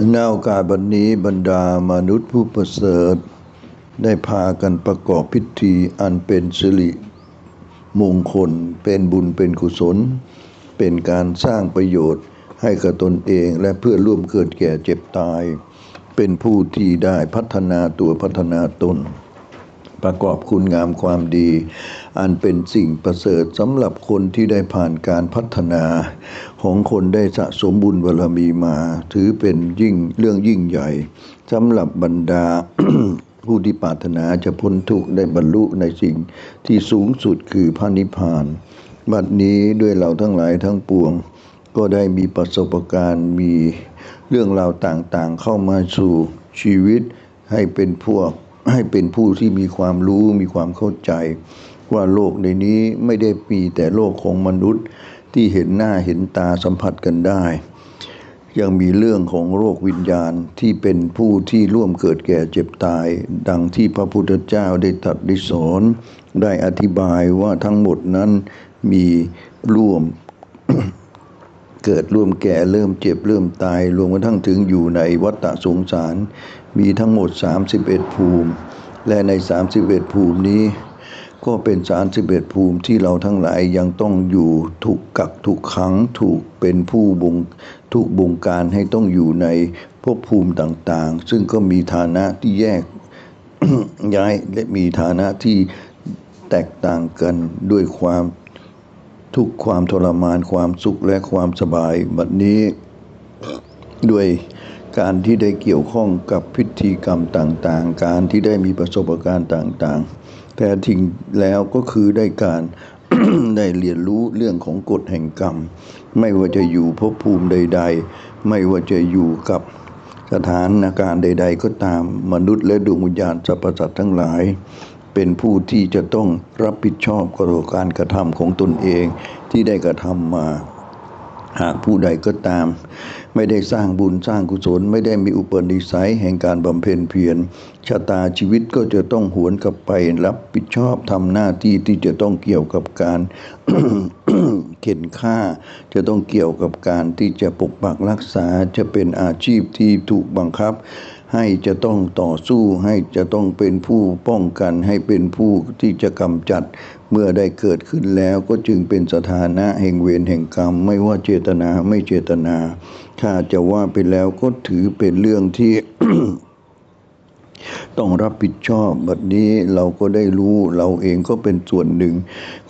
ในโอกาสบันนี้บรรดามนุษย์ผู้ประเสริฐ ได้พากันประกอบพิธีอันเป็นสิริมงคล เป็นบุญเป็นกุศล เป็นการสร้างประโยชน์ให้กับตนเองและเพื่อร่วมเกิดแก่เจ็บตาย เป็นผู้ที่ได้พัฒนาตัวพัฒนาตน ประกอบคุณงามความดี อันเป็นสิ่งประเสริฐสำหรับคนที่ได้ผ่านการพัฒนา ของคนได้สะสมบุญบารมีมา ถือเป็นยิ่งเรื่องยิ่งใหญ่สำหรับบรรดาผู้ที่ปรารถนาจะพ้นทุกข์ได้บรรลุในสิ่งที่สูงสุดคือพระนิพพาน บัดนี้ด้วยเราทั้งหลายทั้งปวง ก็ได้มีประสบการณ์มีเรื่องราวต่างๆ เข้ามาสู่ชีวิตให้เป็นพวกให้เป็นผู้ที่มีความรู้มีความเข้าใจ ว่าโลกในนี้ไม่ได้มีแต่โลกของมนุษย์ ที่เห็นหน้าเห็นตาสัมผัสกันได้ ยังมีเรื่องของโรควิญญาณที่เป็นผู้ที่ร่วมเกิดแก่เจ็บตาย ดังที่พระพุทธเจ้าได้ตรัสได้สอนได้อธิบายว่าทั้งหมดนั้นมีร่วมเกิดร่วมแก่เริ่มเจ็บเริ่มตาย รวมกระทั่งถึงอยู่ในวัฏฏะสงสาร มีทั้งหมด 31 ภูมิ และใน 31 ภูมินี้ ก็เป็น31ภูมิที่เราทั้งหลายยังต้องอยู่ถูกกักถูกขังถูกเป็นผู้บงถูกบงการให้ต้องอยู่ในภพภูมิต่างๆ ซึ่งก็มีฐานะที่แยกย้ายและมีฐานะที่แตกต่างกันด้วยความทุกความทรมานความสุขและความสบายบัดนี้ ด้วยการที่ได้เกี่ยวข้องกับพิธีกรรมต่างๆ การที่ได้มีประสบการณ์ต่างๆ แต่ทิ้งแล้วก็คือได้การได้เรียนรู้เรื่องของกฎแห่งกรรม ไม่ว่าจะอยู่ภพภูมิใด ๆ ไม่ว่าจะอยู่กับสถานการณ์ใด ๆ ก็ตามมนุษย์และดวงวิญญาณสรรพสัตว์ทั้งหลาย เป็นผู้ที่จะต้องรับผิดชอบกับการกระทำของตนเองที่ได้กระทำมา หากผู้ใดก็ตาม ไม่ได้สร้างบุญสร้างกุศลไม่ได้มีอุปนิสัยแห่งการบำเพ็ญเพียรชะตาชีวิตก็จะต้องหวนกลับไปรับผิดชอบทำหน้าที่ที่จะต้องเกี่ยวกับการเข็นฆ่า จะต้องเกี่ยวกับการที่จะปกปักรักษาจะเป็นอาชีพที่ถูกบังคับ ให้จะต้องต่อสู้ให้จะต้องเป็นผู้ป้องกันให้เป็นผู้ที่จะกำจัด เมื่อได้เกิดขึ้นแล้วก็จึงเป็นสถานะแห่งเวรแห่งกรรม ไม่ว่าเจตนาไม่เจตนา ถ้าจะว่าไปแล้วก็ถือเป็นเรื่องที่ต้องรับผิดชอบแบัดนี้เราก็ได้รู้เราเองก็เป็นส่วนหนึ่ง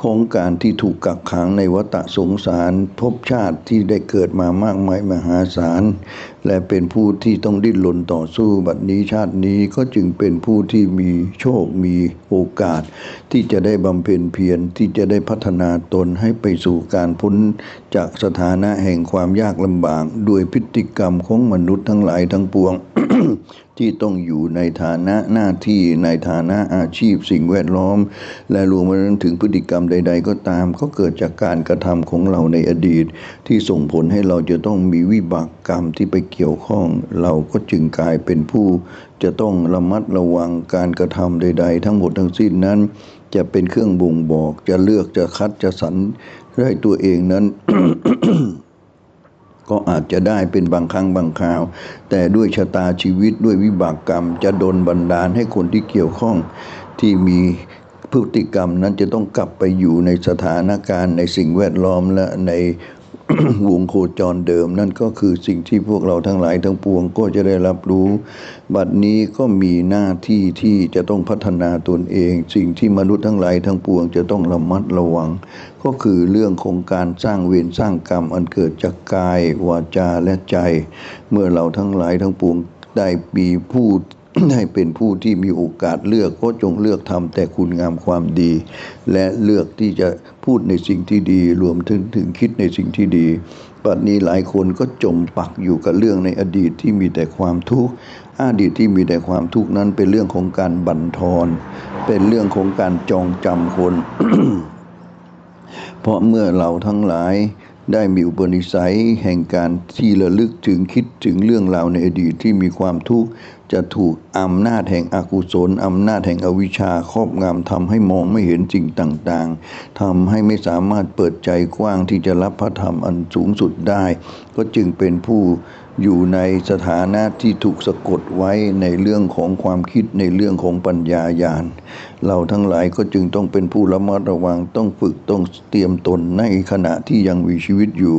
ของการที่ถูกกักขังในวัฏสงสารภพชาติที่ได้เกิดมามากมายมหาศาล และเป็นผู้ที่ต้องดิ้นรนต่อสู้บัดนี้ชาตินี้ก็จึงเป็นผู้ที่มีโชคมีโอกาส ที่จะได้บำเพ็ญเพียรที่จะได้พัฒนาตนให้ไปสู่การพ้นจากสถานะแห่งความยากลำบาก ด้วยพฤติกรรมของมนุษย์ทั้งหลายทั้งปวง ที่ต้องอยู่ในฐานะหน้าที่ในฐานะอาชีพสิ่งแวดล้อม และรวมไปถึงพฤติกรรมใด ๆ ก็ตาม ก็เกิดจากการกระทำของเราในอดีต ที่ส่งผลให้เราจะต้องมีวิบากกรรมที่ไปเกี่ยวข้อง เราก็จึงกลายเป็นผู้ จะต้องระมัดระวังการกระทำใด ๆ ทั้งหมดทั้งสิ้นนั้น จะเป็นเครื่องบ่งบอกจะเลือกจะคัดจะสรรให้ตัวเองนั้น ก็อาจจะได้เป็นบางครั้งบางคราว แต่ด้วยชะตาชีวิตด้วยวิบากกรรม จะโดนบันดาลให้คนที่เกี่ยวข้องที่มีพฤติกรรมนั้นจะต้องกลับไปอยู่ในสถานการณ์ในสิ่งแวดล้อมและใน วงโคจรเดิม นั่นก็คือสิ่งที่พวกเราทั้งหลายทั้งปวงก็จะได้รับรู้ บัดนี้ก็มีหน้าที่ที่จะต้องพัฒนาตนเอง สิ่งที่มนุษย์ทั้งหลายทั้งปวงจะต้องระมัดระวัง ก็คือเรื่องของการสร้างเวรสร้างกรรมอันเกิดจากกายวาจาและใจ เมื่อเราทั้งหลายทั้งปวงได้มีผู้ ให้เป็นผู้ที่มีโอกาสเลือกก็จงเลือกทำแต่คุณงามความดี และเลือกที่จะพูดในสิ่งที่ดีรวมถึงถึงคิดในสิ่งที่ดีปัจจุบันหลายคนก็จมปักอยู่กับเรื่องในอดีตที่มีแต่ความทุกข์อดีตที่มีแต่ความทุกข์นั้นเป็นเรื่องของการบั่นทอนเป็นเรื่องของการจองจำคน เพราะเมื่อเราทั้งหลาย ได้มีอุปนิสัยแห่งการที่ระลึกถึงคิดถึงเรื่องราวในอดีตที่มีความทุกข์จะถูกอำนาจแห่งอกุศลอำนาจแห่งอวิชชาครอบงำทำให้มองไม่เห็นสิ่งต่างๆทำให้ไม่สามารถเปิดใจกว้างที่จะรับพระธรรมอันสูงสุดได้ ก็จึงเป็นผู้อยู่ในสถานะที่ถูกสะกดไว้ในเรื่องของความคิดในเรื่องของปัญญาญาณ เราทั้งหลายก็จึงต้องเป็นผู้ระมัดระวังต้องฝึกต้องเตรียมตนในขณะที่ยังมีชีวิตอยู่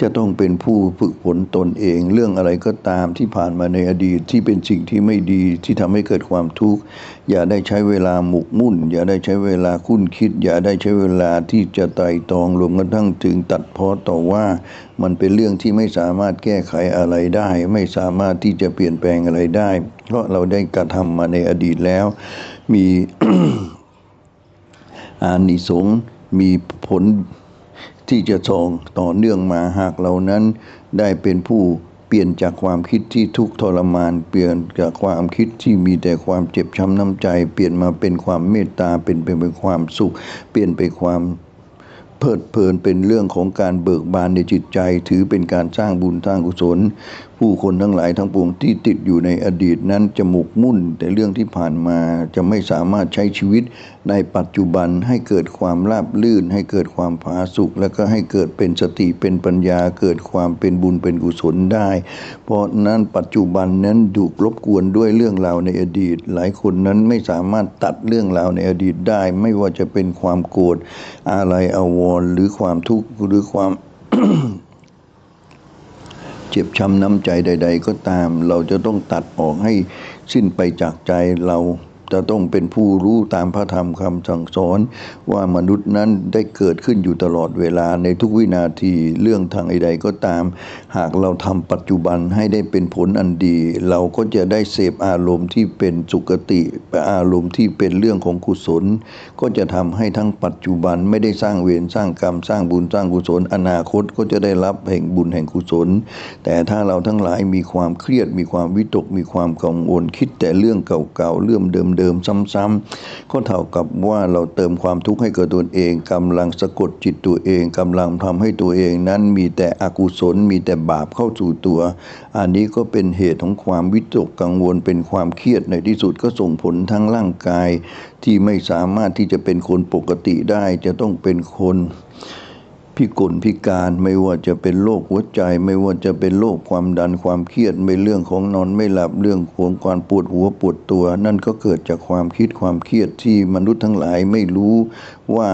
จะต้องเป็นผู้ฝึกฝนตนเอง เรื่องอะไรก็ตามที่ผ่านมาในอดีตที่เป็นสิ่งที่ไม่ดีที่ทำให้เกิดความทุกข์อย่าได้ใช้เวลาหมกมุ่น อย่าได้ใช้เวลาคุ้นคิด อย่าได้ใช้เวลาที่จะไตร่ตรองรวมกระทั่งถึงตัดเพ้อต่อว่า มันเป็นเรื่องที่ไม่สามารถแก้ไขอะไรได้ ไม่สามารถที่จะเปลี่ยนแปลงอะไรได้ เพราะเราได้กระทำมาในอดีตแล้ว มีอานิสงส์มีผลที่จะส่งต่อเนื่องมาหากเรานั้น ได้เป็นผู้เปลี่ยนจากความคิดที่ทุกข์ทรมาน เปลี่ยนจากความคิดที่มีแต่ความเจ็บช้ำน้ำใจ เปลี่ยนมาเป็นความเมตตาเป็นเป็นเป็นความสุข เปลี่ยนไปความเพลิดเพลินเป็นเรื่องของการเบิกบานในจิตใจ ถือเป็นการสร้างบุญสร้างกุศล ผู้คนทั้งหลายทั้งปวงที่ติดอยู่ในอดีตนั้นจะหมกมุ่น แต่เรื่องที่ผ่านมาจะไม่สามารถใช้ชีวิตในปัจจุบันให้เกิดความราบลื่น ให้เกิดความผาสุกแล้วก็ให้เกิดเป็นสติเป็นปัญญา เกิดความเป็นบุญเป็นกุศลได้ เพราะนั้นปัจจุบันนั้นถูกรบกวนด้วยเรื่องราวในอดีต หลายคนนั้นไม่สามารถตัดเรื่องราวในอดีตได้ ไม่ว่าจะเป็นความโกรธอะไรอาวรณ์หรือความทุกข์หรือความ เจ็บช้ำน้ำใจใด ๆ ก็ตาม เราจะต้องตัดออกให้สิ้นไปจากใจเรา จะต้องเป็นผู้รู้ตามพระธรรมคำสั่งสอนว่ามนุษย์นั้นได้เกิดขึ้นอยู่ตลอดเวลาในทุกวินาทีเรื่องทางใดๆก็ตาม หากเราทำปัจจุบันให้ได้เป็นผลอันดี เราก็จะได้เสพอารมณ์ที่เป็นสุกติอารมณ์ที่เป็นเรื่องของกุศล ก็จะทำให้ทั้งปัจจุบันไม่ได้สร้างเวรสร้างกรรมสร้างบุญสร้างกุศล อนาคตก็จะได้รับแห่งบุญแห่งกุศล แต่ถ้าเราทั้งหลายมีความเครียดมีความวิตกมีความกังวลคิดแต่เรื่องเก่าๆเรื่องเดิมๆซ้ำๆก็เท่ากับว่าเราเติมความทุกข์ให้กับตัวเองกำลังสะกดจิตตัวเองกำลังทำให้ตัวเองนั้นมีแต่อกุศลมีแต่บาปเข้าสู่ตัว อันนี้ก็เป็นเหตุของความวิตกกังวลเป็นความเครียดในที่สุดก็ส่งผลทั้งร่างกาย ที่ไม่สามารถที่จะเป็นคนปกติได้จะต้องเป็นคน พิกลพิการไม่ว่าจะเป็นโรคหัวใจ ไม่ว่าจะเป็นโรคความดันความเครียดไม่เรื่องของนอนไม่หลับเรื่องของการปวดหัวปวดตัว นั่นก็เกิดจากความคิดความเครียดที่มนุษย์ทั้งหลายไม่รู้ว่า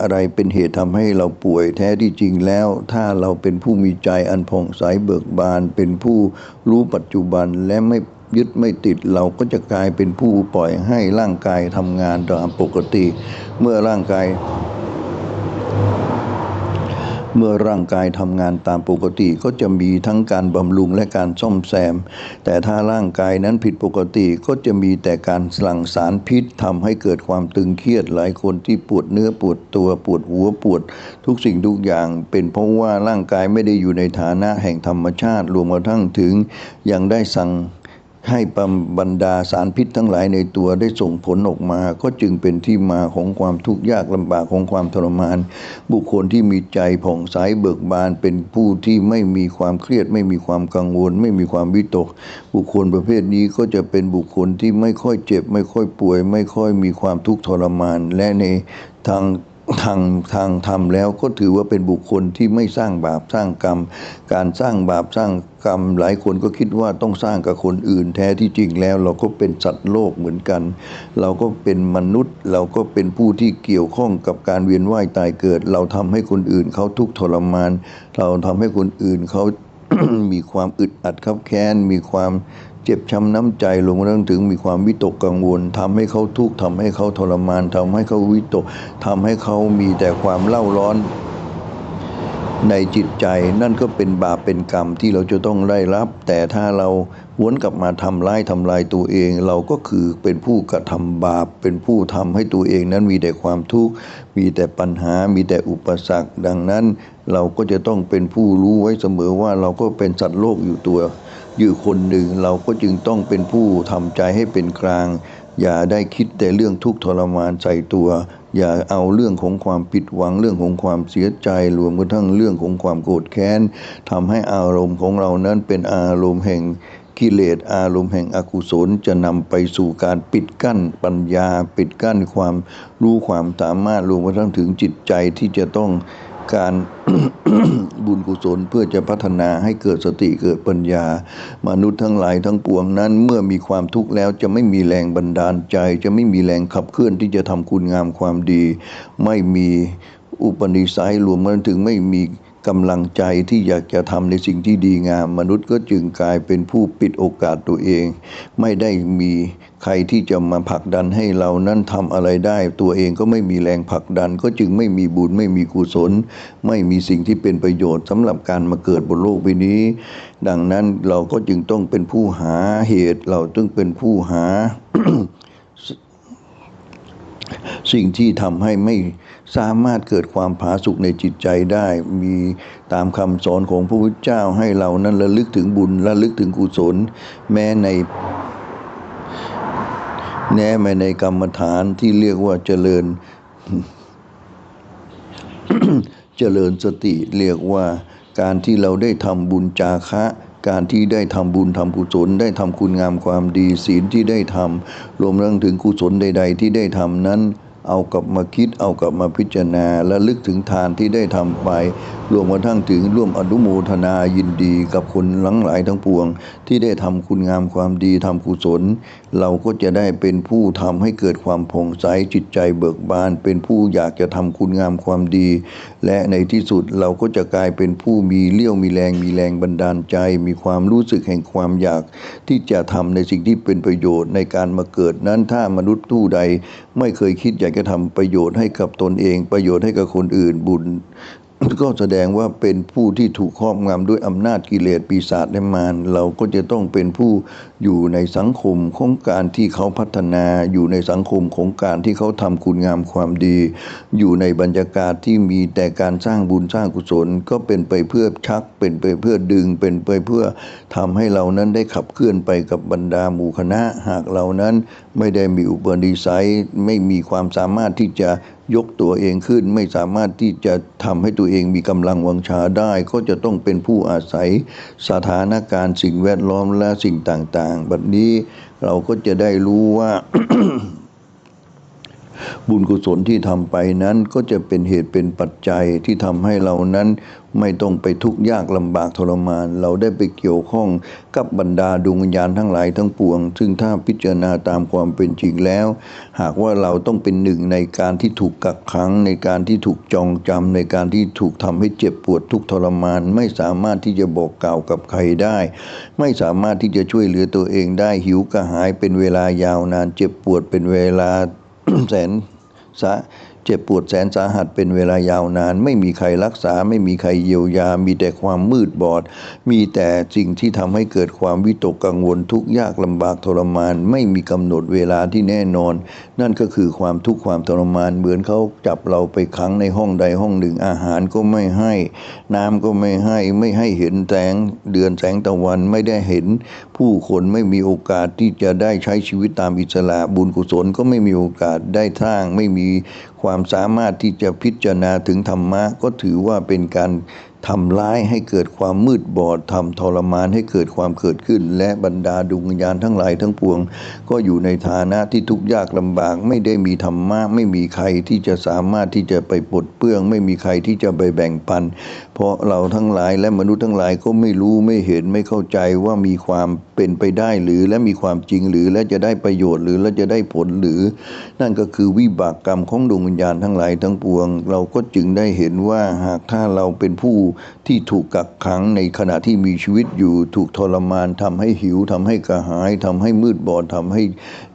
อะไรเป็นเหตุทำให้เราป่วยแท้ที่จริงแล้ว ถ้าเราเป็นผู้มีใจอันผ่องใสเบิกบาน เป็นผู้รู้ปัจจุบันและไม่ยึดไม่ติดเราก็จะกลายเป็นผู้ปล่อยให้ร่างกายทำงานตามปกติ เมื่อร่างกาย เมื่อร่างกายทำงานตามปกติก็จะมีทั้งการบำรุงและการซ่อมแซม แต่ถ้าร่างกายนั้นผิดปกติก็จะมีแต่การหลั่งสารพิษทำให้เกิดความตึงเครียดหลายคนที่ปวดเนื้อปวดตัวปวดหัวปวด ทุกสิ่งทุกอย่างเป็นเพราะว่าร่างกายไม่ได้อยู่ในฐานะแห่งธรรมชาติรวมกระทั่งถึงยังได้สั่ง ให้บรรดาสารพิษทั้งหลายในตัวได้ส่งผลออกมา ก็จึงเป็นที่มาของความทุกข์ยากลำบากของความทรมาน บุคคลที่มีใจผ่องใสเบิกบานเป็นผู้ที่ไม่มีความเครียด ไม่มีความกังวล ไม่มีความวิตก บุคคลประเภทนี้ก็จะเป็นบุคคลที่ไม่ค่อยเจ็บ ไม่ค่อยป่วย ไม่ค่อยมีความทุกข์ทรมาน และในทาง ทางทางธรรมแล้วก็ถือว่าเป็นบุคคลที่ไม่สร้างบาปสร้างกรรม การสร้างบาปสร้างกรรม หลายคนก็คิดว่าต้องสร้างกับคนอื่น แท้ที่จริงแล้ว เราก็เป็นสัตว์โลกเหมือนกัน เราก็เป็นมนุษย์ เราก็เป็นผู้ที่เกี่ยวข้องกับการเวียนว่ายตายเกิด เราทำให้คนอื่นเขาทุกข์ทรมาน เราทำให้คนอื่นเขามีความอึดอัดขับแค้นมีความ เจ็บช้ำน้ำใจลงมาเรื่องถึงมีความวิตกกังวลทำให้เขาทุกข์ทำให้เขาทรมานทำให้เขาวิตกทำให้เขามีแต่ความเล่าร้อนในจิตใจนั่นก็เป็นบาปเป็นกรรมที่เราจะต้องได้รับ แต่ถ้าเราวนกลับมาทำร้ายทำลายตัวเอง เราก็คือเป็นผู้กระทำบาป เป็นผู้ทำให้ตัวเองนั้นมีแต่ความทุกข์มีแต่ปัญหามีแต่อุปสรรค ดังนั้นเราก็จะต้องเป็นผู้รู้ไว้เสมอว่าเราก็เป็นสัตว์โลกอยู่ตัว อยู่คนหนึ่งเราก็จึงต้องเป็นผู้ทำใจให้เป็นกลาง อย่าได้คิดแต่เรื่องทุกข์ทรมานใส่ตัว อย่าเอาเรื่องของความผิดหวังเรื่องของความเสียใจรวมกระทั่งเรื่องของความโกรธแค้นทำให้อารมณ์ของเรานั้นเป็นอารมณ์แห่งกิเลสอารมณ์แห่งอกุศลจะนำไปสู่การปิดกั้นปัญญา ปิดกั้นความรู้ความสามารถรวมกระทั่งถึงจิตใจที่จะต้องการ บุญกุศลเพื่อจะพัฒนาให้เกิดสติเกิดปัญญา มนุษย์ทั้งหลายทั้งปวงนั้น เมื่อมีความทุกข์แล้วจะไม่มีแรงบันดาลใจ จะไม่มีแรงขับเคลื่อนที่จะทำคุณงามความดี ไม่มีอุปนิสัยรวมกันถึงไม่มีกำลังใจที่อยากจะทำในสิ่งที่ดีงาม มนุษย์ก็จึงกลายเป็นผู้ปิดโอกาสตัวเอง ไม่ได้มี ใครที่จะมาผลักดันให้เรานั้นทำอะไรได้ ตัวเองก็ไม่มีแรงผลักดัน ก็จึงไม่มีบุญไม่มีกุศล ไม่มีสิ่งที่เป็นประโยชน์สำหรับการมาเกิดบนโลกใบนี้ ดังนั้นเราก็จึงต้องเป็นผู้หาเหตุ เราต้องเป็นผู้หา สิ่งที่ทำให้ไม่สามารถเกิดความผาสุกในจิตใจได้ มีตามคำสอนของพระพุทธเจ้าให้เรานั้นระลึกถึงบุญระลึกถึงกุศล แม้ใน แม้ในในกรรมฐานที่เรียกว่าเจริญ เจริญสติเรียกว่าการที่เราได้ทำบุญจาคะ การที่ได้ทำบุญทำกุศล ได้ทำคุณงามความดีศีลที่ได้ทำรวมทั้งถึงกุศลใด ๆ ที่ได้ทำนั้น เอากลับมาคิดเอากลับมาพิจารณา และลึกถึงทานที่ได้ทำไป รวมกระทั่งถึงร่วมอนุโมทนายินดีกับคนหลังหลายทั้งปวง ที่ได้ทำคุณงามความดีทำกุศล เราก็จะได้เป็นผู้ทำให้เกิดความผ่องใสจิตใจเบิกบาน เป็นผู้อยากจะทำคุณงามความดี และในที่สุดเราก็จะกลายเป็นผู้มีเลี้ยวมีแรงมีแรงบันดาลใจ มีความรู้สึกแห่งความอยากที่จะทำในสิ่งที่เป็นประโยชน์ในการมาเกิดนั้นถ้ามนุษย์ผู้ใด ไม่เคยคิดอยากจะทำประโยชน์ให้กับตนเอง ประโยชน์ให้กับคนอื่นบุญก็แสดงว่าเป็นผู้ที่ถูกครอบงำด้วยอำนาจกิเลสปีศาจและมารเราก็จะต้องเป็นผู้ อยู่ในสังคมของการที่เขาพัฒนา อยู่ในสังคมของการที่เขาทำคุณงามความดี อยู่ในบรรยากาศที่มีแต่การสร้างบุญสร้างกุศล ก็เป็นไปเพื่อชัก เป็นไปเพื่อดึง เป็นไปเพื่อทำให้เรานั้นได้ขับเคลื่อนไปกับบรรดาหมู่คณะ หากเรานั้นไม่ได้มีอุปนิสัยไม่มีความสามารถที่จะยกตัวเองขึ้นไม่สามารถที่จะทำให้ตัวเองมีกำลังวังชาได้ ก็จะต้องเป็นผู้อาศัยสถานการณ์สิ่งแวดล้อมและสิ่งต่างๆบัดนี้เราก็จะได้รู้ว่า บุญกุศลที่ทำไปนั้นก็จะเป็นเหตุเป็นปัจจัยที่ทำให้เรานั้นไม่ต้องไปทุกข์ยากลำบากทรมาน เราได้ไปเกี่ยวข้องกับบรรดาดวงวิญญาณทั้งหลายทั้งปวง ซึ่งถ้าพิจารณาตามความเป็นจริงแล้ว หากว่าเราต้องเป็นหนึ่งในการที่ถูกกักขัง ในการที่ถูกจองจำในการที่ถูกทำให้เจ็บปวดทุกทรมาน ไม่สามารถที่จะบอกกล่าวกับใครได้ ไม่สามารถที่จะช่วยเหลือตัวเองได้หิวกระหายเป็นเวลายาวนานเจ็บปวดเป็นเวลา แสนสาเจ็บปวดแสนสาหัสเป็นเวลายาวนาน ไม่มีใครรักษาไม่มีใครเยียวยา มีแต่ความมืดบอด มีแต่สิ่งที่ทำให้เกิดความวิตกกังวลทุกข์ยากลำบากทรมาน ไม่มีกำหนดเวลาที่แน่นอน นั่นก็คือความทุกข์ความทรมาน เหมือนเขาจับเราไปขังในห้องใดห้องหนึ่ง อาหารก็ไม่ให้ น้ำก็ไม่ให้ไม่ให้เห็นแสงเดือนแสงตะวันไม่ได้เห็น ผู้คนไม่มีโอกาสที่จะได้ใช้ชีวิตตามอิสระบุญกุศลก็ไม่มีโอกาสได้สร้าง ไม่มีความสามารถที่จะพิจารณาถึงธรรมะก็ถือว่าเป็นการ ทำร้ายให้เกิดความมืดบอดทำทรมานให้เกิดความเกิดขึ้น และบรรดาดวงวิญญาณทั้งหลายทั้งปวง ก็อยู่ในฐานะที่ทุกข์ยากลำบาก ไม่ได้มีธรรมะไม่มีใครที่จะสามารถที่จะไปปลดเปลื้อง ไม่มีใครที่จะไปแบ่งปัน เพราะเราทั้งหลายและมนุษย์ทั้งหลายก็ไม่รู้ไม่เห็นไม่เข้าใจว่ามีความเป็นไปได้หรือและมีความจริงหรือและจะได้ประโยชน์หรือและจะได้ผลหรือ นั่นก็คือวิบากกรรมของดวงวิญญาณทั้งหลายทั้งปวง เราก็จึงได้เห็นว่าหากถ้าเราเป็นผู้ที่ถูกกักขังในขณะที่มีชีวิตอยู่ ถูกทรมานทำให้หิวทำให้กระหายทำให้มืดบอดทำให้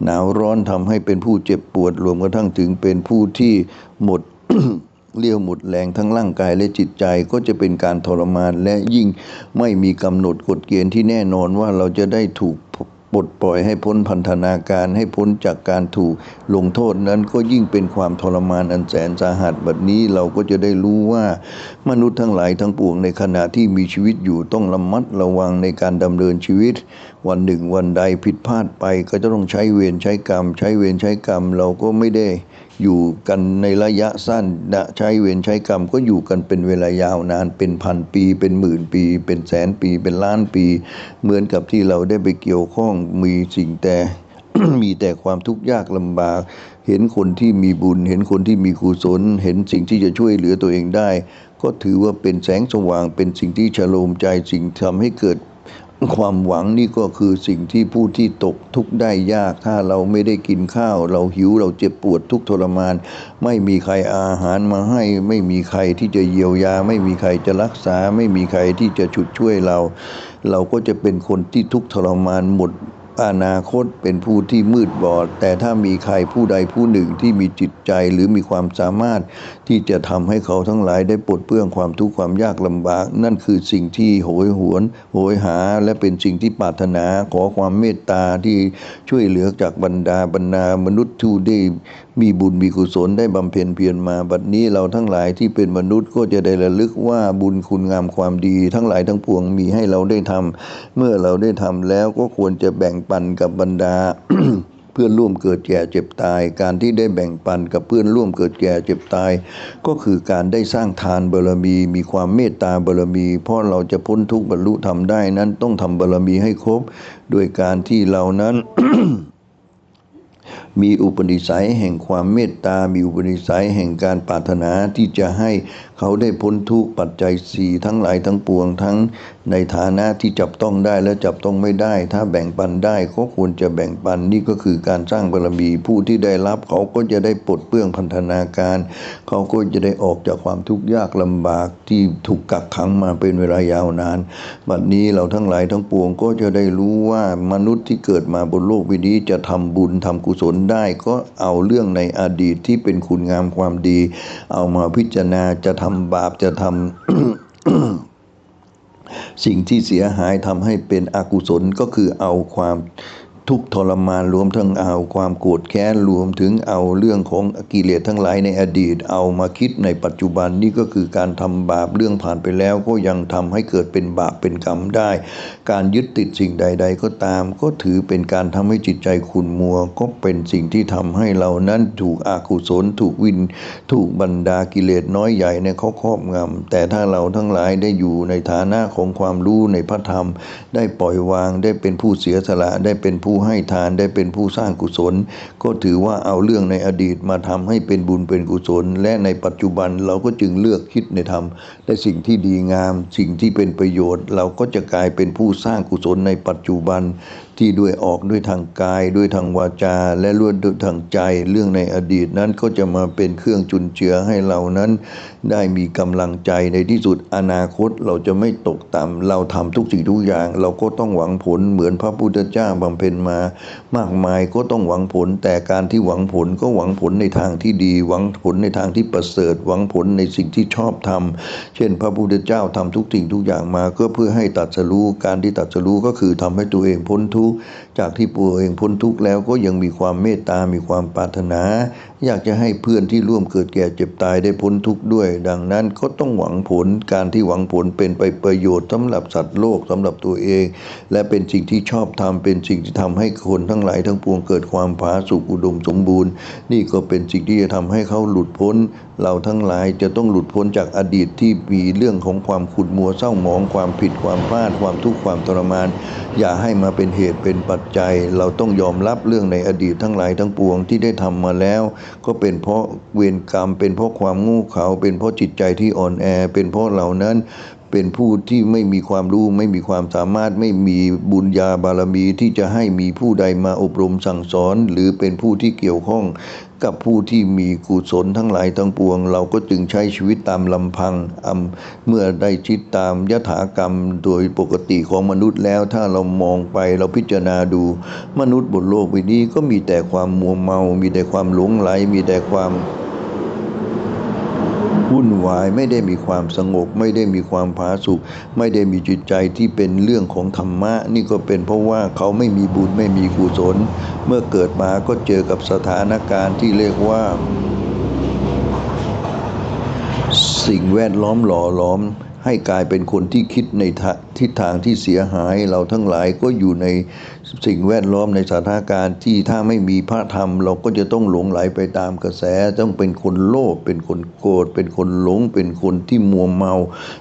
หนาวร้อนทำให้เป็นผู้เจ็บปวดรวมกระทั่งถึงเป็นผู้ที่หมดเลี้ยวหมดแรงทั้งร่างกายและจิตใจก็จะเป็นการทรมานและยิ่งไม่มีกำหนดกฎเกณฑ์ที่แน่นอนว่าเราจะได้ถูก ปลดปล่อยให้พ้นพันธนาการให้พ้นจากการถูกลงโทษนั้นก็ยิ่งเป็นความทรมานอันแสนสาหัสแบบนี้เราก็จะได้รู้ว่ามนุษย์ทั้งหลายทั้งปวงในขณะที่มีชีวิตอยู่ต้องระมัดระวังในการดำเนินชีวิต วันหนึ่งวันใดผิดพลาดไปก็จะต้องใช้เวรใช้กรรม ใช้เวรใช้กรรมเราก็ไม่ได้ อยู่กันในระยะสั้นนะใช้เวรใช้กรรมก็อยู่กันเป็นเวลายาวนานเป็นพันปี เป็นหมื่นปี เป็นแสนปี เป็นล้านปี เหมือนกับที่เราได้ไปเกี่ยวข้องมีสิ่งแต่มีแต่ความทุกข์ยากลำบาก เห็นคนที่มีบุญ เห็นคนที่มีกุศล เห็นสิ่งที่จะช่วยเหลือตัวเองได้ ก็ถือว่าเป็นแสงสว่างเป็นสิ่งที่ฉโลมใจสิ่งทำให้เกิด ความหวังนี่ก็คือสิ่งที่ผู้ที่ตกทุกข์ได้ยากถ้าเราไม่ได้กินข้าว เราหิวเราเจ็บปวดทุกทรมาน ไม่มีใครอาหารมาให้ ไม่มีใครที่จะเยียวยา ไม่มีใครจะรักษา ไม่มีใครที่จะฉุดช่วยเรา เราก็จะเป็นคนที่ทุกทรมานหมด อนาคตเป็นผู้ที่มืดบอด แต่ถ้ามีใครผู้ใดผู้หนึ่งที่มีจิตใจหรือมีความสามารถ ที่จะทำให้เขาทั้งหลายได้ปลดเปลื้องความทุกข์ความยากลำบาก นั่นคือสิ่งที่โหยหวน โหยหา และเป็นสิ่งที่ปรารถนาขอความเมตตาที่ช่วยเหลือจากบรรดาบรรดามนุษย์ที่ได้ มีบุญมีกุศลได้บำเพ็ญเพียรมาบัดนี้เราทั้งหลายที่เป็นมนุษย์ก็จะได้ระลึกว่าบุญคุณงามความดีทั้งหลายทั้งปวงมีให้เราได้ทำเมื่อเราได้ทำแล้วก็ควรจะแบ่งปันกับบรรดาเพื่อนร่วมเกิดแก่เจ็บตาย การที่ได้แบ่งปันกับเพื่อนร่วมเกิดแก่เจ็บตาย ก็คือการได้สร้างทานบารมี มีความเมตตาบารมี เพราะเราจะพ้นทุกข์บรรลุธรรมได้นั้นต้องทำบารมีให้ครบ โดยการที่เรานั้น มีอุปนิสัยแห่งความเมตตา มีอุปนิสัยแห่งการปรารถนาที่จะให้เขาได้พ้นทุกปัจจัยสี่ทั้งหลายทั้งปวงทั้งในฐานะที่จับต้องได้และจับต้องไม่ได้ ถ้าแบ่งปันได้ก็ควรจะแบ่งปันนี่ก็คือการสร้างบารมีผู้ที่ได้รับเขาก็จะได้ปลดเปลื้องพันธนาการ เขาก็จะได้ออกจากความทุกข์ยากลำบากที่ถูกกักขังมาเป็นเวลายาวนาน บัดนี้เราทั้งหลายทั้งปวงก็จะได้รู้ว่ามนุษย์ที่เกิดมาบนโลกใบนี้จะทำบุญทำกุศลได้ก็เอาเรื่องในอดีตที่เป็นคุณงามความดี เอามาพิจารณาจะทำบาปจะทำสิ่งที่เสียหายทำให้เป็นอกุศลก็คือเอาความ ทุกทรมานรวมทั้งเอาความโกรธแค้นรวมถึงเอาเรื่องของกิเลสทั้งหลายในอดีตเอามาคิดในปัจจุบันนี่ก็คือการทำบาปเรื่องผ่านไปแล้วก็ยังทำให้เกิดเป็นบาปเป็นกรรมได้ การยึดติดสิ่งใด ๆ ก็ตาม ก็ถือเป็นการทำให้จิตใจขุ่นมัว ก็เป็นสิ่งที่ทำให้เรานั้นถูกอากุศลถูกวิน ถูกบรรดากิเลสน้อยใหญ่ในเขาครอบงำแต่ถ้าเราทั้งหลายได้อยู่ในฐานะของความรู้ในพระธรรม ได้ปล่อยวางได้เป็นผู้เสียสละได้เป็นผู้ให้ทานได้เป็นผู้สร้างกุศล ก็ถือว่าเอาเรื่องในอดีตมาทำให้เป็นบุญเป็นกุศล และในปัจจุบันเราก็จึงเลือกคิดในธรรมและสิ่งที่ดีงาม สิ่งที่เป็นประโยชน์ เราก็จะกลายเป็นผู้สร้างกุศลในปัจจุบัน ที่ด้วยออกด้วยทางกายด้วยทางวาจา และล้วนด้วยทางใจ เรื่องในอดีตนั้นก็จะมาเป็นเครื่องจุนเจือให้เรานั้น ได้มีกำลังใจในที่สุดอนาคตเราจะไม่ตกต่ำเราทำทุกสิ่งทุกอย่าง เราก็ต้องหวังผลเหมือนพระพุทธเจ้าบำเพ็ญมา มากมายก็ต้องหวังผล แต่การที่หวังผลก็หวังผลในทางที่ดี หวังผลในทางที่ประเสริฐ หวังผลในสิ่งที่ชอบทำเช่น พระพุทธเจ้าทำทุกสิ่งทุกอย่างมา ก็เพื่อให้ตัดสรู้การที่ตัดสรู้ก็คือทำให้ตัวเองพ้นทุกข์ จากที่ตัวเองพ้นทุกข์แล้วก็ยังมีความเมตตา มีความปรารถนา อยากจะให้เพื่อนที่ร่วมเกิดแก่เจ็บตายได้พ้นทุกข์ด้วย ดังนั้นก็ต้องหวังผล การที่หวังผลเป็นไปประโยชน์สำหรับสัตว์โลกสำหรับตัวเอง และเป็นสิ่งที่ชอบทำเป็นสิ่งที่ทำให้คนทั้งหลายทั้งปวงเกิดความผาสุกอุดมสมบูรณ์ นี่ก็เป็นสิ่งที่จะทำให้เขาหลุดพ้น เราทั้งหลายจะต้องหลุดพ้นจากอดีตที่มีเรื่องของความขุดมัวเศร้าหมองความผิดความพลาดความทุกข์ความทรมาน อย่าให้มาเป็นเหตุเป็นปัจใจ เราต้องยอมรับเรื่องในอดีตทั้งหลายทั้งปวงที่ได้ทำมาแล้ว ก็เป็นเพราะเวรกรรม เป็นเพราะความงูเขา เป็นเพราะจิตใจที่อ่อนแอ เป็นเพราะเหล่านั้นเป็นผู้ที่ไม่มีความรู้ไม่มีความสามารถไม่มีบุญญาบารมีที่จะให้มีผู้ใดมาอบรมสั่งสอน หรือเป็นผู้ที่เกี่ยวข้อง กับผู้ที่มีกุศลทั้งหลายทั้งปวง เราก็จึงใช้ชีวิตตามลำพังอำเมื่อได้ชิดตามยถากรรมโดยปกติของมนุษย์แล้ว ถ้าเรามองไปเราพิจารณาดู มนุษย์บนโลกใบนี้ก็มีแต่ความมัวเมา มีแต่ความหลงไหลมีแต่ความ วาย ไม่ได้มีความสงบ ไม่ได้มีความผาสุกไม่ได้มีจิตใจที่เป็นเรื่องของธรรมะ นี่ก็เป็นเพราะว่าเขาไม่มีบุญไม่มีกุศล เมื่อเกิดมาก็เจอกับสถานการณ์ที่เรียกว่า สิ่งแวดล้อมหล่อหลอม ให้กลายเป็นคนที่คิดในทิศทางที่เสียหาย เราทั้งหลายก็อยู่ในสิ่งแวดล้อมในสถานการณ์ที่ถ้าไม่มีพระธรรม เราก็จะต้องหลงไหลไปตามกระแส ต้องเป็นคนโลภเป็นคนโกรธเป็นคนหลง เป็นคนที่มัวเมา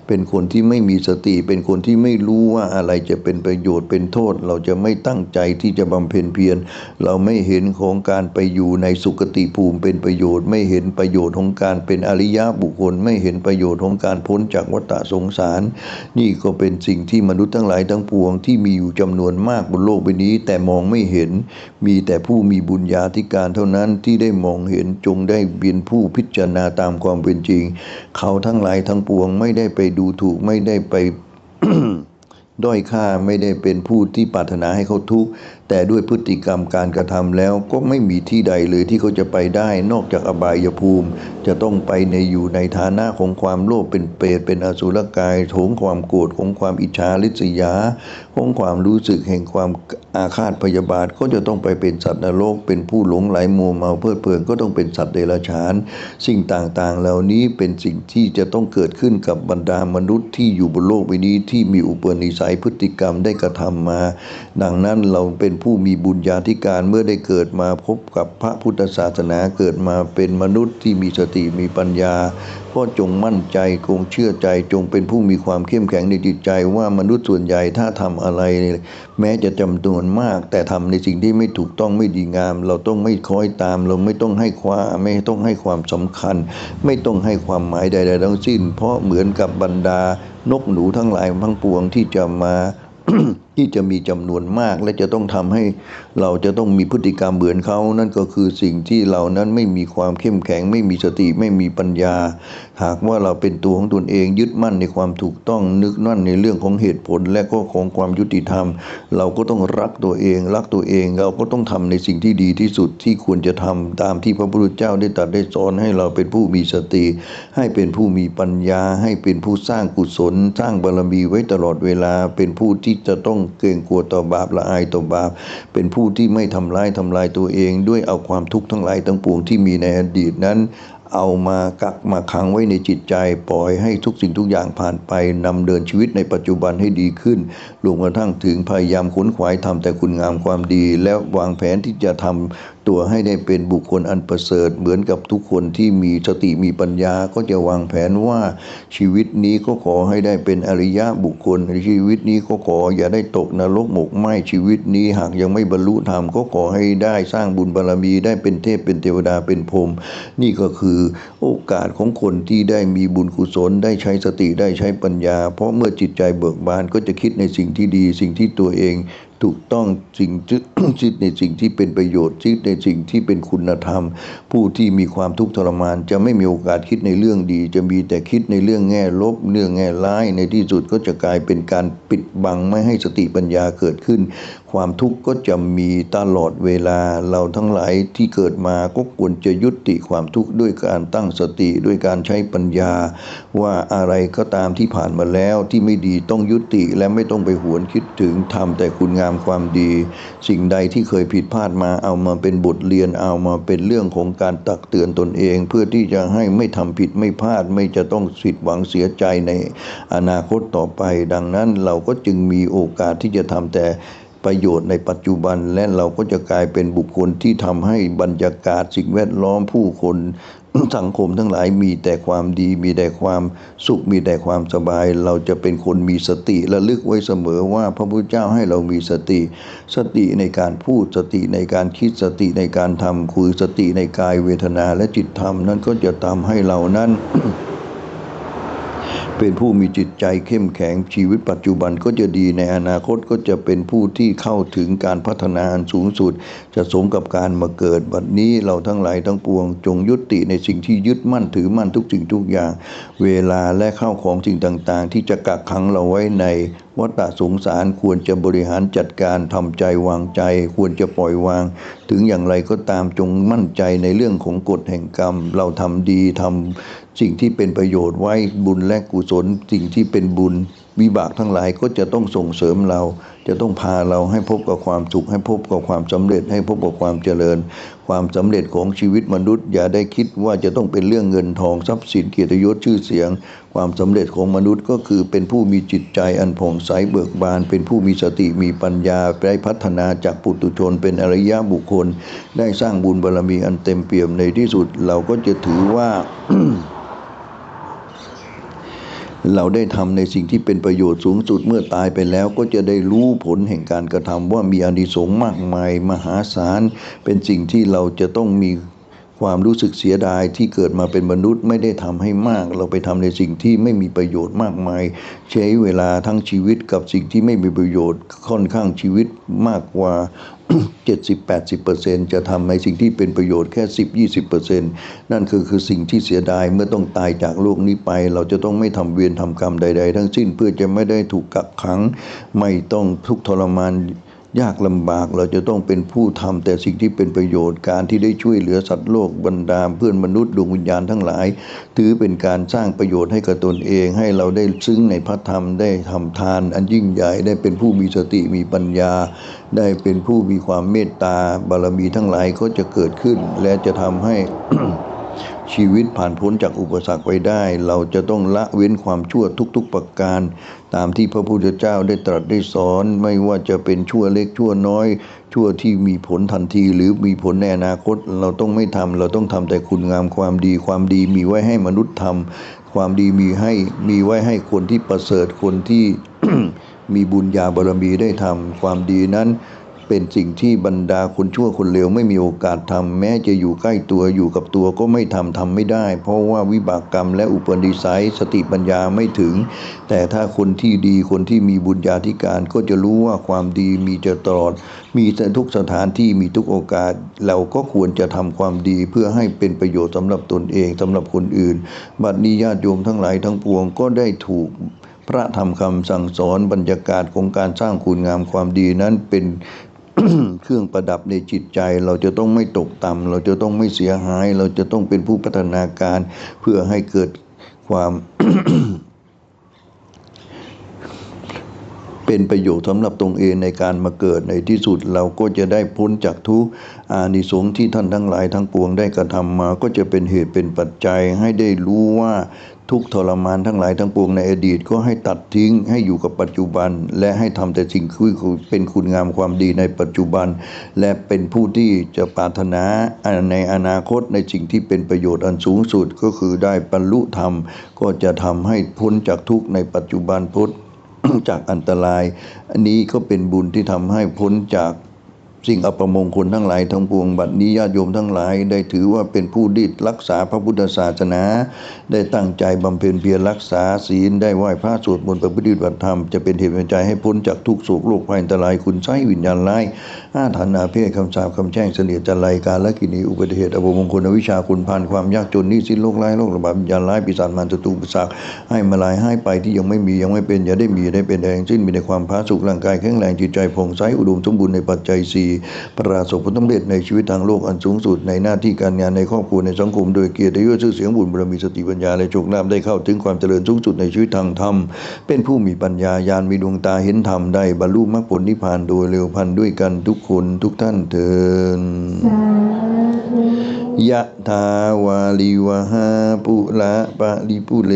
เป็นคนที่ไม่มีสติ เป็นคนที่ไม่รู้ว่าอะไรจะเป็นประโยชน์เป็นโทษ เราจะไม่ตั้งใจที่จะบำเพ็ญเพียรเราไม่เห็นของการไปอยู่ในสุคติภูมิเป็นประโยชน์ ไม่เห็นประโยชน์ของการเป็นอริยะบุคคล ไม่เห็นประโยชน์ของการพ้นจากวัฏสงสาร นี่ก็เป็นสิ่งที่มนุษย์ทั้งหลายทั้งปวงที่มีอยู่จำนวนมากบนโลกใบนี้ แต่มองไม่เห็น มีแต่ผู้มีบุญญาธิการเท่านั้นที่ได้มองเห็นจงได้เป็นผู้พิจารณาตามความเป็นจริง เขาทั้งหลายทั้งปวงไม่ได้ไปดูถูกไม่ได้ไป ด้อยค่าไม่ได้เป็นผู้ที่ปรารถนาให้เขาทุกข์แต่ด้วยพฤติกรรมการกระทำแล้วก็ไม่มีที่ใดเลยที่เขาจะไปได้ นอกจากอบายภูมิ จะต้องไปในอยู่ในฐานะของความโลภเป็นเปรตเป็นอสุรกายโถงความโกรธของความอิจฉาริษยา ของความรู้สึกแห่งความอาฆาตพยาบาทก็จะต้องไปเป็นสัตว์นรก เป็นผู้หลงไหลมัวเมาเพลิดเพลินก็ต้องเป็นสัตว์เดรัจฉาน สิ่งต่างๆ เหล่านี้เป็นสิ่งที่จะต้องเกิดขึ้นกับบรรดามนุษย์ที่อยู่บนโลกใบนี้ที่มีอุปนิสัยพฤติกรรมได้กระทำมา ดังนั้นเราเป็นผู้มีบุญญาธิการเมื่อได้เกิดมาพบกับพระพุทธศาสนาเกิดมาเป็นมนุษย์ที่มีสติมีปัญญาก็จงมั่นใจคงเชื่อใจจงเป็นผู้มีความเข้มแข็งในจิตใจว่ามนุษย์ส่วนใหญ่ถ้าทำอะไรแม้จะจำนวนมาก แต่ทำในสิ่งที่ไม่ถูกต้องไม่ดีงาม เราต้องไม่คอยตาม เราไม่ต้องให้ความไม่ต้องให้ความสำคัญ ไม่ต้องให้ความหมายใด ๆ ทั้งสิ้น เพราะเหมือนกับบรรดานกหนูทั้งหลายทั้งปวงที่จะมา ที่จะมีจำนวนมาก และจะต้องทำให้เราจะต้องมีพฤติกรรมเหมือนเขา นั่นก็คือสิ่งที่เรานั้นไม่มีความเข้มแข็ง ไม่มีสติไม่มีปัญญา หากว่าเราเป็นตัวของตนเองยึดมั่นในความถูกต้องนึกมั่นในเรื่องของเหตุผล และก็ของความยุติธรรม เราก็ต้องรักตัวเอง รักตัวเองเราก็ต้องทำในสิ่งที่ดีที่สุดที่ควรจะทำตามที่พระพุทธเจ้าได้ตรัสได้สอนให้เราเป็นผู้มีสติ ให้เป็นผู้มีปัญญา ให้เป็นผู้สร้างกุศล สร้างบารมีไว้ตลอดเวลาเป็นผู้ที่จะต้องเกรงกลัวต่อบาปละอายต่อบาป เป็นผู้ที่ไม่ทำร้ายทำลายตัวเอง ด้วยเอาความทุกข์ทั้งหลายทั้งปวงที่มีในอดีตนั้นเอามากักมาขังไว้ในจิตใจปล่อยให้ทุกสิ่งทุกอย่างผ่านไปนำเดินชีวิตในปัจจุบันให้ดีขึ้นรวมกระทั่งถึงพยายามขนขวายทำแต่คุณงามความดี แล้ววางแผนที่จะทำ ตัวให้ได้เป็นบุคคลอันประเสริฐเหมือนกับทุกคนที่มีสติมีปัญญาก็จะวางแผนว่าชีวิตนี้ก็ขอให้ได้เป็นอริยะบุคคล ชีวิตนี้ก็ขออย่าได้ตกนรกหมกไหมชีวิตนี้หากยังไม่บรรลุธรรมก็ขอให้ได้สร้างบุญบารมีได้เป็นเทพเป็นเทวดาเป็นพรหมนี่ก็คือโอกาสของคนที่ได้มีบุญกุศลได้ใช้สติได้ใช้ปัญญา เพราะเมื่อจิตใจเบิกบานก็จะคิดในสิ่งที่ดีสิ่งที่ตัวเอง ถูกต้องสิ่งคิดในสิ่งที่เป็นประโยชน์คิดในสิ่งที่เป็นคุณธรรม ผู้ที่มีความทุกข์ทรมาน จะไม่มีโอกาสคิดในเรื่องดี จะมีแต่คิดในเรื่องแง่ลบเรื่องแง่ร้ายในที่สุดก็จะกลายเป็นการปิดบังไม่ให้สติปัญญาเกิดขึ้น ความทุกข์ก็จะมีตลอดเวลาเราทั้งหลายที่เกิดมาก็ควรจะยุติความทุกข์ด้วยการตั้งสติด้วยการใช้ปัญญา ว่าอะไรก็ตามที่ผ่านมาแล้วที่ไม่ดีต้องยุติและไม่ต้องไปหวนคิดถึงทำแต่คุณงามความดี สิ่งใดที่เคยผิดพลาดมาเอามาเป็นบทเรียนเอามาเป็นเรื่องของการตักเตือนตนเอง เพื่อที่จะให้ไม่ทำผิดไม่พลาดไม่จะต้องสิทธิ์หวังเสียใจในอนาคตต่อไป ดังนั้นเราก็จึงมีโอกาสที่จะทำแต่ ประโยชน์ในปัจจุบันและเราก็จะกลายเป็นบุคคลที่ทำให้บรรยากาศสิ่งแวดล้อมผู้คนสังคมทั้งหลายมีแต่ความดี มีแต่ความสุขมีแต่ความสบาย เราจะเป็นคนมีสติระลึกไว้เสมอว่าพระพุทธเจ้าให้เรามีสติ สติในการพูดสติในการคิดสติในการทำคือสติในกายเวทนาและจิตธรรม นั้นก็จะทำให้เรานั้น เป็นผู้มีจิตใจเข้มแข็งชีวิตปัจจุบันก็จะดีในอนาคตก็จะเป็นผู้ที่เข้าถึงการพัฒนาอันสูงสุด จะสมกับการมาเกิดบัดนี้เราทั้งหลายทั้งปวง จงยุติในสิ่งที่ยึดมั่นถือมั่นทุกสิ่งทุกอย่าง เวลาและเข้าของสิ่งต่างๆ ที่จะกักขังเราไว้ในวัฏสงสารควรจะบริหารจัดการทำใจวางใจ ควรจะปล่อยวาง ถึงอย่างไรก็ตามจงมั่นใจในเรื่องของกฎแห่งกรรม เราทำดีทำ สิ่งที่เป็นประโยชน์ไว้บุญและกุศล สิ่งที่เป็นบุญวิบากทั้งหลายก็จะต้องส่งเสริมเรา จะต้องพาเราให้พบกับความสุขให้พบกับความสำเร็จ ให้พบกับความเจริญ ความสำเร็จของชีวิตมนุษย์ อย่าได้คิดว่าจะต้องเป็นเรื่องเงินทองทรัพย์สินเกียรติยศชื่อเสียง ความสำเร็จของมนุษย์ก็คือเป็นผู้มีจิตใจอันผ่องใสเบิกบาน เป็นผู้มีสติมีปัญญาได้พัฒนาจากปุถุชน เป็นอริยบุคคล ได้สร้างบุญบารมีอันเต็มเปี่ยมในที่สุดเราก็จะถือว่า เราได้ทำในสิ่งที่เป็นประโยชน์สูงสุดเมื่อตายไปแล้ว ก็จะได้รู้ผลแห่งการกระทำว่ามีอานิสงส์มากมายมหาศาล เป็นสิ่งที่เราจะต้องมีความรู้สึกเสียดายที่เกิดมาเป็นมนุษย์ไม่ได้ทำให้มาก เราไปทำในสิ่งที่ไม่มีประโยชน์มากมาย ใช้เวลาทั้งชีวิตกับสิ่งที่ไม่มีประโยชน์ค่อนข้างชีวิตมากกว่า 70-80%จะทำในสิ่งที่เป็นประโยชน์แค่ 10-20%นั่นคือคือสิ่งที่เสียดายเมื่อต้องตายจากโลกนี้ไป เราจะต้องไม่ทำเวรทำกรรมใด ๆ ทั้งสิ้นเพื่อจะไม่ได้ถูกกักขัง ไม่ต้องทุกข์ทรมาน ยากลำบากเราจะต้องเป็นผู้ทำแต่สิ่งที่เป็นประโยชน์การที่ได้ช่วยเหลือสัตว์โลกบรรดาเพื่อนมนุษย์ดวงวิญญาณทั้งหลาย ถือเป็นการสร้างประโยชน์ให้กับตนเอง ให้เราได้ซึ้งในพระธรรมได้ทำทาน อันยิ่งใหญ่ได้เป็นผู้มีสติมีปัญญา ได้เป็นผู้มีความเมตตาบารมีทั้งหลายก็จะเกิดขึ้น และจะทำให้ ชีวิตผ่านพ้นจากอุปสรรคไปได้ เราจะต้องละเว้นความชั่วทุกๆประการ ตามที่พระพุทธเจ้าได้ตรัสได้สอน ไม่ว่าจะเป็นชั่วเล็กชั่วน้อย ชั่วที่มีผลทันทีหรือมีผลในอนาคต เราต้องไม่ทำเราต้องทำแต่คุณงามความดี ความดีมีไว้ให้มนุษย์ทำความดีมีให้มีไว้ให้คนที่ประเสริฐคนที่มีบุญญาบารมีได้ทำความดีนั้น เป็นสิ่งที่บรรดาคนชั่วคนเลวไม่มีโอกาสทำแม้จะอยู่ใกล้ตัวอยู่กับตัวก็ไม่ทำทำไม่ได้ เพราะว่าวิบากกรรมและอุปนิสัยสติปัญญาไม่ถึง แต่ถ้าคนที่ดีคนที่มีบุญญาธิการก็จะรู้ว่าความดีมีจะตลอด มีทุกสถานที่มีทุกโอกาส เราก็ควรจะทำความดีเพื่อให้เป็นประโยชน์สำหรับตนเองสำหรับคนอื่น บัดนี้ญาติโยมทั้งหลายทั้งปวงก็ได้ถูกพระธรรมคำสั่งสอนบรรยากาศของการสร้างคุณงามความดีนั้นเป็น เครื่องประดับในจิตใจ เราจะต้องไม่ตกต่ำเราจะต้องไม่เสียหาย เราจะต้องเป็นผู้พัฒนาการ เพื่อให้เกิดความ เป็นประโยชน์สำหรับตรงเองในการมาเกิดในที่สุดเราก็จะได้พ้นจากทุกอานิสงส์ที่ท่านทั้งหลายทั้งปวงได้กระทำมา ก็จะเป็นเหตุเป็นปัจจัยให้ได้รู้ว่า ทุกทรมานทั้งหลายทั้งปวงในอดีตก็ให้ตัดทิ้งให้อยู่กับปัจจุบัน และให้ทำแต่สิ่งที่เป็นคุณงามความดีในปัจจุบัน และเป็นผู้ที่จะปรารถนาในอนาคตในสิ่งที่เป็นประโยชน์อันสูงสุดก็คือได้บรรลุธรรม ก็จะทำให้พ้นจากทุกข์ในปัจจุบันพ้นจากอันตราย อันนี้ก็เป็นบุญที่ทำให้พ้นจาก สิ่งอัปมงคลทั้งหลายทั้งปวงบัดนี้ญาติโยมทั้งหลาย ได้ถือว่าเป็นผู้ที่รักษาพระพุทธศาสนา ได้ตั้งใจบำเพ็ญเพียรรักษาศีลได้ไหว้พระสวดมนต์ประพฤติบัติธรรมจะเป็นเหตุเป็นใจให้พ้นจากทุกโศกโรคภัยอันตรายคุณไส้วิญญาณร้ายอาถรรพ์อาเพศคำสาปคำแช่งเสนียดจันไรการและกินีอุบัติเหตุอภมงคลอวิชาคุณพานความยากจนนี้สิ้นโรคร้ายโรคระบาดวิญญาณร้ายปีศาจมารศัตรูปิศาจให้มาลายให้ไปที่ยังไม่มียังไม่เป็นอย่าได้มีอย่าได้เป็นแดงสิ้นมีในความพาสุขร่างกายแข็งแรงจิตใจผ่องใสอุดมสมบูรณ์ในปัจจัยสี่ประสบผลสำเร็จในชีวิตทางโลกอันสูงสุดในหน้าที่การงานในครอบครัวในสังคม โดยเกียรติยศชื่อเสียงบุญบารมีสติปัญญาและโชคลาภได้เข้าถึงความเจริญสูงสุดในชีวิตทางธรรม เป็นผู้มีปัญญาญาณมีดวงตาเห็นธรรมได้บรรลุมรรคผลนิพพานโดยเร็วพันด้วยกันทุกคนทุกท่านเถิดยะทาวาลิวหาปุระปะริปุเร